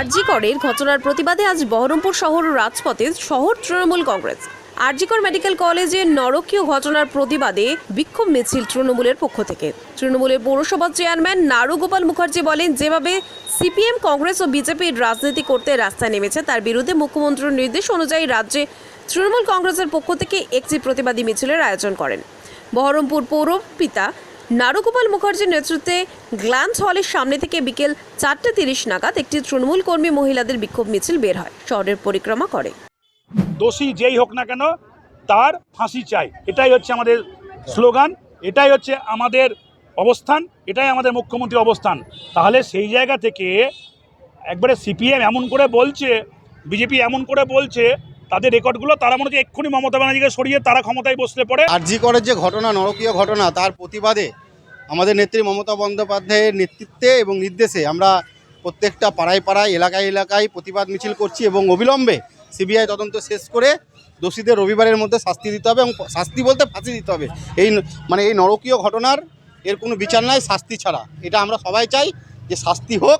আরজিকরের ঘটনার প্রতিবাদে আজ বহরমপুর শহর রাজপথে শহর তৃণমূল কংগ্রেস। আরজিকর মেডিকেল কলেজে নরকীয় ঘটনার প্রতিবাদে বিক্ষোভ মিছিল তৃণমূলের পক্ষ থেকে। তৃণমূলের পৌরসভা চেয়ারম্যান নারুগোপাল মুখার্জি বলেন, যেভাবে সিপিএম, কংগ্রেস ও বিজেপির রাজনীতি করতে রাস্তায় নেমেছে, তার বিরুদ্ধে মুখ্যমন্ত্রীর নির্দেশ অনুযায়ী রাজ্যে তৃণমূল কংগ্রেসের পক্ষ থেকে একটি প্রতিবাদী মিছিলের আয়োজন করেন। বহরমপুর পৌর পিতা নারুগোপাল মুখার্জির নেতৃত্বে গ্ল্যান্স হলের সামনে থেকে বিকেল চারটে তিরিশ নাগাদ একটি তৃণমূল কর্মী মহিলাদের বিক্ষোভ মিছিল বের হয়। শহরের পরিক্রমা করে। দোষী যেই হোক না কেন, তার ফাঁসি চাই। এটাই হচ্ছে আমাদের স্লোগান, এটাই হচ্ছে আমাদের অবস্থান, এটাই আমাদের মুখ্যমন্ত্রীর অবস্থান। তাহলে সেই জায়গা থেকে একবারে সিপিএম এমন করে বলছে, বিজেপি এমন করে বলছে তাদের রেকর্ডগুলো, তারা মনে হচ্ছে এক্ষুনি মমতা ব্যানার্জিকে সরিয়ে তারা ক্ষমতায় বসলে পড়ে আরজি করের যে ঘটনা, নরকীয় ঘটনা, তার প্রতিবাদে আমাদের নেত্রী মমতা বন্দ্যোপাধ্যায়ের নেতৃত্বে এবং নির্দেশে আমরা প্রত্যেকটা পাড়ায় পাড়ায়, এলাকায় এলাকায় প্রতিবাদ মিছিল করছি এবং অবিলম্বে সিবিআই তদন্ত শেষ করে দোষীদের রবিবারের মধ্যে শাস্তি দিতে হবে এবং শাস্তি বলতে ফাঁসি দিতে হবে। এই মানে এই নরকীয় ঘটনার এর কোনো বিচার নাই, শাস্তি ছাড়া। এটা আমরা সবাই চাই যে শাস্তি হোক।